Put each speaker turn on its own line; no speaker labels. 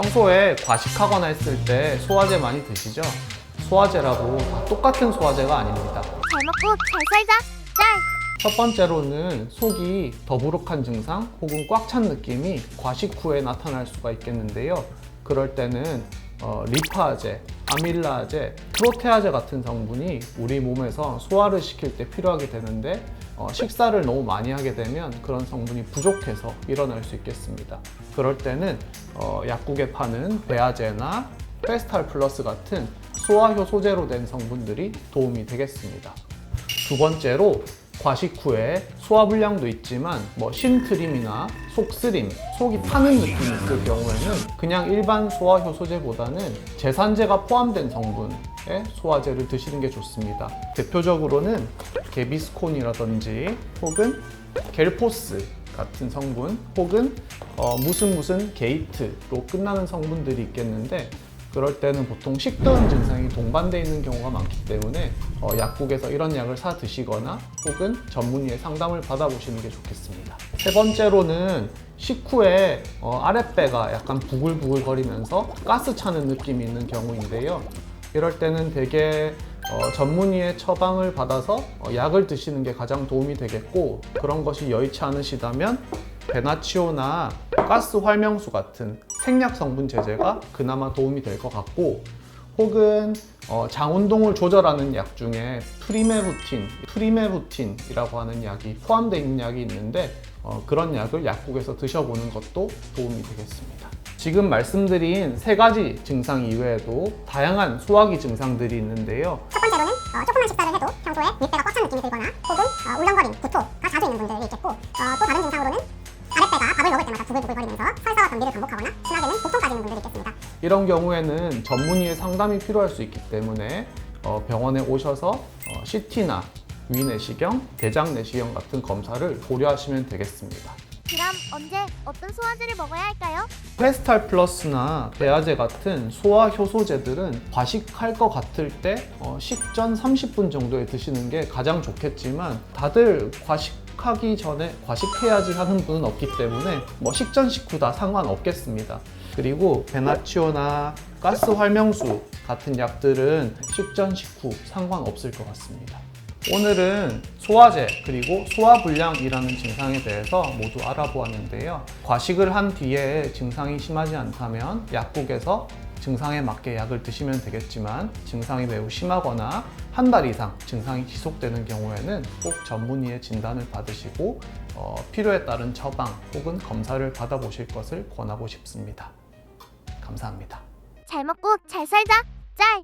평소에 과식하거나 했을 때 소화제 많이 드시죠? 소화제라고 다 똑같은 소화제가 아닙니다.
잘 먹고 잘 살자. 짤.
첫 번째로는 속이 더부룩한 증상 혹은 꽉 찬 느낌이 과식 후에 나타날 수가 있겠는데요. 그럴 때는 어, 리파제, 아밀라제, 프로테아제 같은 성분이 우리 몸에서 소화를 시킬 때 필요하게 되는데 어, 식사를 너무 많이 하게 되면 그런 성분이 부족해서 일어날 수 있겠습니다. 그럴 때는 어, 약국에 파는 베아제나 페스탈 플러스 같은 소화 효소제로 된 성분들이 도움이 되겠습니다. 두 번째로 과식 후에 소화불량도 있지만 뭐 심트림이나 속쓰림, 속이 타는 느낌이 있을 경우에는 그냥 일반 소화 효소제보다는 제산제가 포함된 성분의 소화제를 드시는 게 좋습니다. 대표적으로는 게비스콘이라든지 혹은 겔포스 같은 성분 혹은 어, 무슨 무슨 게이트로 끝나는 성분들이 있겠는데 그럴 때는 보통 식도염 증상이 동반되어 있는 경우가 많기 때문에 어, 약국에서 이런 약을 사 드시거나 혹은 전문의의 상담을 받아보시는 게 좋겠습니다. 세 번째로는 식후에 어, 아랫배가 약간 부글부글 거리면서 가스 차는 느낌이 있는 경우인데요. 이럴 때는 대개 어, 전문의의 처방을 받아서 어, 약을 드시는 게 가장 도움이 되겠고 그런 것이 여의치 않으시다면 베나치오나 가스 활명수 같은 생략 성분 제제가 그나마 도움이 될 것 같고 혹은 어, 장 운동을 조절하는 약 중에 프리메부틴, 프리메부틴이라고 하는 약이 포함되어 있는 약이 있는데 어, 그런 약을 약국에서 드셔보는 것도 도움이 되겠습니다. 지금 말씀드린 세 가지 증상 이외에도 다양한 소화기 증상들이 있는데요.
첫 번째로는 어, 조그만 식사를 해도 평소에 밑배가 꽉 찬 느낌이 들거나 혹은 어, 울렁거림, 구토 부글부글거리면서 설사와 변비를 반복하거나 심하게는 복통까지 있는 분들이 있겠습니다.
이런 경우에는 전문의의 상담이 필요할 수 있기 때문에 어, 병원에 오셔서 어, CT나 위내시경, 대장내시경 같은 검사를 고려하시면 되겠습니다.
그럼 언제 어떤 소화제를 먹어야 할까요?
페스탈 플러스나 베아제 같은 소화 효소제들은 과식할 것 같을 때 어, 식전 30분 정도에 드시는 게 가장 좋겠지만 다들 과식하기 전에 과식해야지 하는 분은 없기 때문에 뭐 식전 식후 다 상관없겠습니다. 그리고 베나치오나 가스 활명수 같은 약들은 식전 식후 상관없을 것 같습니다. 오늘은 소화제 그리고 소화불량이라는 증상에 대해서 모두 알아보았는데요. 과식을 한 뒤에 증상이 심하지 않다면 약국에서 증상에 맞게 약을 드시면 되겠지만 증상이 매우 심하거나 한 달 이상 증상이 지속되는 경우에는 꼭 전문의의 진단을 받으시고 어, 필요에 따른 처방 혹은 검사를 받아보실 것을 권하고 싶습니다. 감사합니다.
잘 먹고 잘 살자. 짤.